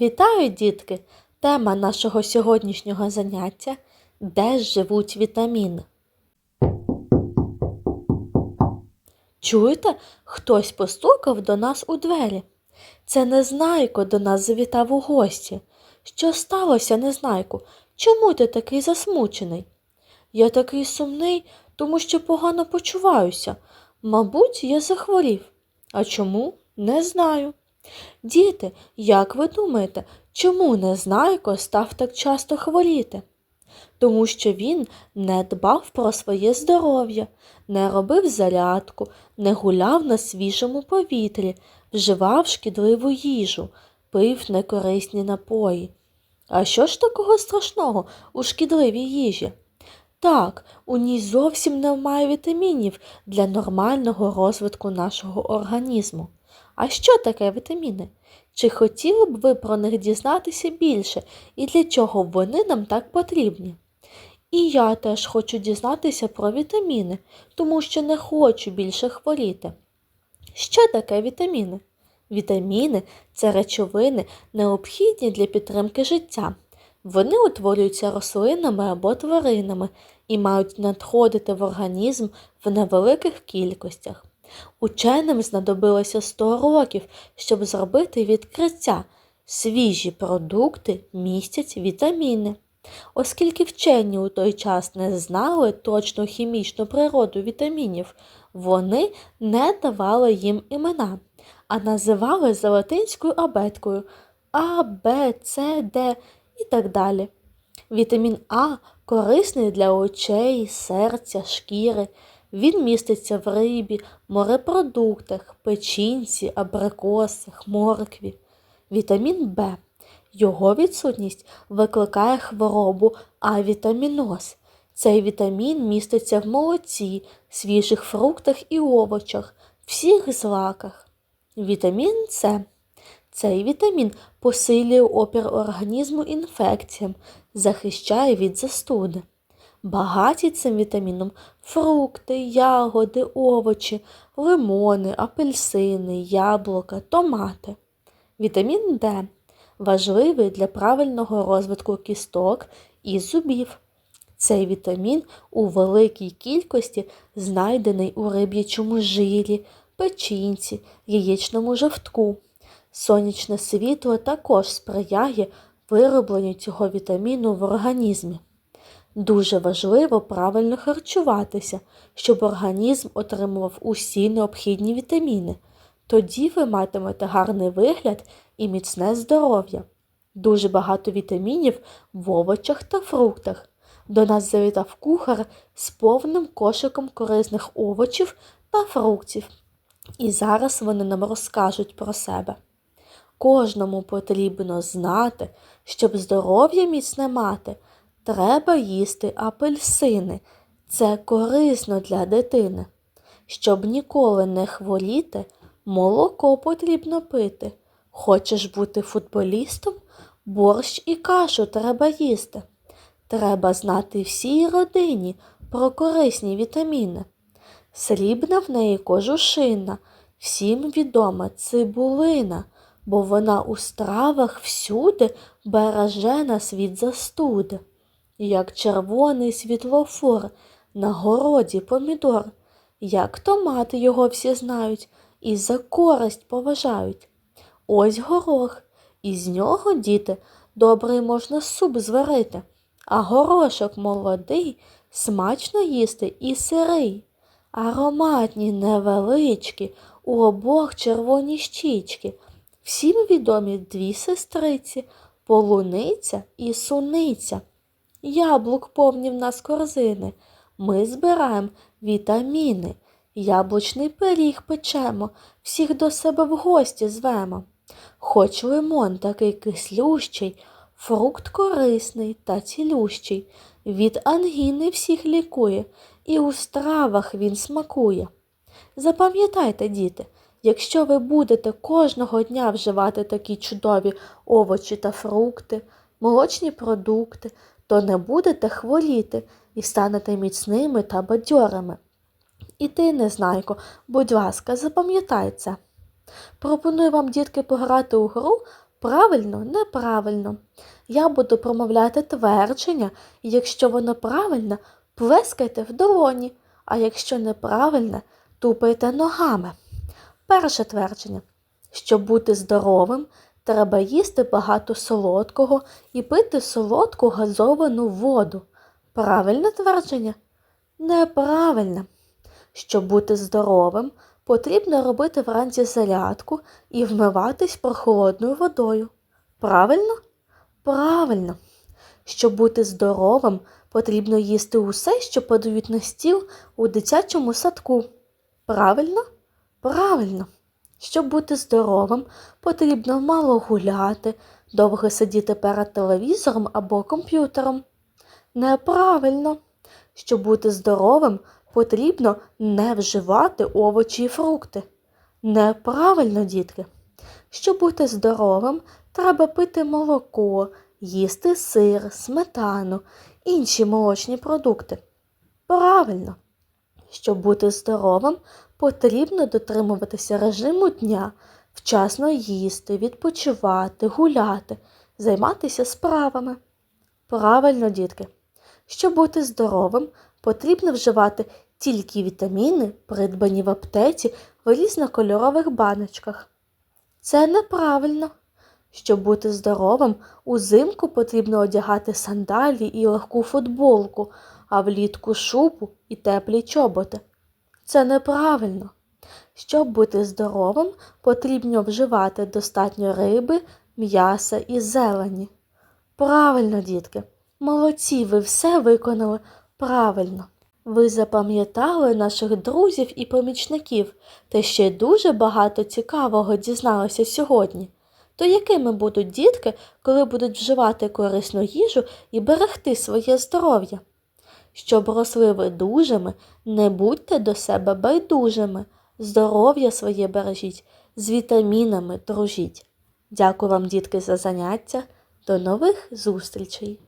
Вітаю, дітки! Тема нашого сьогоднішнього заняття Де живуть вітаміни? Чуєте, хтось постукав до нас у двері. Це Незнайко до нас завітав у гості. Що сталося, Незнайку? Чому ти такий засмучений? Я такий сумний, тому що погано почуваюся. Мабуть, я захворів. А чому? Не знаю. Діти, як ви думаєте, чому Незнайко став так часто хворіти? Тому що він не дбав про своє здоров'я, не робив зарядку, не гуляв на свіжому повітрі, вживав шкідливу їжу, пив некорисні напої. А що ж такого страшного у шкідливій їжі? Так, у ній зовсім немає вітамінів для нормального розвитку нашого організму. А що таке вітаміни? Чи хотіли б ви про них дізнатися більше і для чого вони нам так потрібні? І я теж хочу дізнатися про вітаміни, тому що не хочу більше хворіти. Що таке вітаміни? Вітаміни це речовини, необхідні для підтримки життя. Вони утворюються рослинами або тваринами і мають надходити в організм в невеликих кількостях. Ученим знадобилося 100 років, щоб зробити відкриття. Свіжі продукти містять вітаміни. Оскільки вчені у той час не знали точну хімічну природу вітамінів, вони не давали їм імена, а називали за латинською абеткою А, Б, С, Д і так далі. Вітамін А корисний для очей, серця, шкіри. Він міститься в рибі, морепродуктах, печінці, абрикосах, моркві. Вітамін Б. Його відсутність викликає хворобу авітаміноз. Цей вітамін міститься в молоці, свіжих фруктах і овочах, всіх злаках. Вітамін С. Цей вітамін посилює опір організму інфекціям, захищає від застуди. Багаті цим вітаміном фрукти, ягоди, овочі, лимони, апельсини, яблука, томати. Вітамін Д важливий для правильного розвитку кісток і зубів. Цей вітамін у великій кількості знайдений у риб'ячому жирі, печінці, яєчному жовтку. Сонячне світло також сприяє виробленню цього вітаміну в організмі. Дуже важливо правильно харчуватися, щоб організм отримував усі необхідні вітаміни. Тоді ви матимете гарний вигляд і міцне здоров'я. Дуже багато вітамінів в овочах та фруктах. До нас завітав кухар з повним кошиком корисних овочів та фруктів. І зараз вони нам розкажуть про себе. Кожному потрібно знати, щоб здоров'я міцне мати, треба їсти апельсини. Це корисно для дитини. Щоб ніколи не хворіти, молоко потрібно пити. Хочеш бути футболістом? Борщ і кашу треба їсти. Треба знати всій родині про корисні вітаміни. Срібна в неї кожушина, всім відома цибулина, бо вона у стравах всюди береже нас від застуди, як червоний світлофор на городі помідор, як томати його всі знають і за користь поважають. Ось горох, із нього, діти, добрий можна суп зварити, а горошок молодий смачно їсти і сирий. Ароматні невеличкі, у обох червоні щічки. Всім відомі дві сестриці полуниця і суниця. Яблук повні в нас корзини. Ми збираємо вітаміни. Яблучний пиріг печемо, всіх до себе в гості звемо. Хоч лимон такий кислющий, фрукт корисний та цілющий, від ангіни всіх лікує, і у стравах він смакує. Запам'ятайте, діти, якщо ви будете кожного дня вживати такі чудові овочі та фрукти, молочні продукти, то не будете хворіти і станете міцними та бадьорими. І ти, Незнайко, будь ласка, запам'ятай. Пропоную вам, дітки, пограти у гру Правильно, неправильно. Я буду промовляти твердження, і якщо воно правильне, плескайте в долоні, а якщо неправильне, тупайте ногами. Перше твердження. Щоб бути здоровим, треба їсти багато солодкого і пити солодку газовану воду. Правильне твердження? Неправильне. Щоб бути здоровим, потрібно робити вранці зарядку і вмиватись прохолодною водою. Правильно? Правильно. Щоб бути здоровим, потрібно їсти усе, що подають на стіл у дитячому садку. Правильно? Правильно. Щоб бути здоровим, потрібно мало гуляти, довго сидіти перед телевізором або комп'ютером. Неправильно. Щоб бути здоровим, потрібно не вживати овочі і фрукти. Неправильно, дітки. Щоб бути здоровим, треба пити молоко, їсти сир, сметану, інші молочні продукти. Правильно. Щоб бути здоровим, потрібно дотримуватися режиму дня, вчасно їсти, відпочивати, гуляти, займатися справами. Правильно, дітки. Щоб бути здоровим, потрібно вживати тільки вітаміни, придбані в аптеці в різнокольорових баночках. Це неправильно. Щоб бути здоровим, узимку потрібно одягати сандалі і легку футболку, а влітку шубу і теплі чоботи. Це неправильно. Щоб бути здоровим, потрібно вживати достатньо риби, м'яса і зелені. Правильно, дітки. Молодці, ви все виконали правильно. Ви запам'ятали наших друзів і помічників та ще дуже багато цікавого дізналися сьогодні. То якими будуть дітки, коли будуть вживати корисну їжу і берегти своє здоров'я? Щоб росли ви дужими, не будьте до себе байдужими, здоров'я своє бережіть, з вітамінами дружіть. Дякую вам, дітки, за заняття. До нових зустрічей!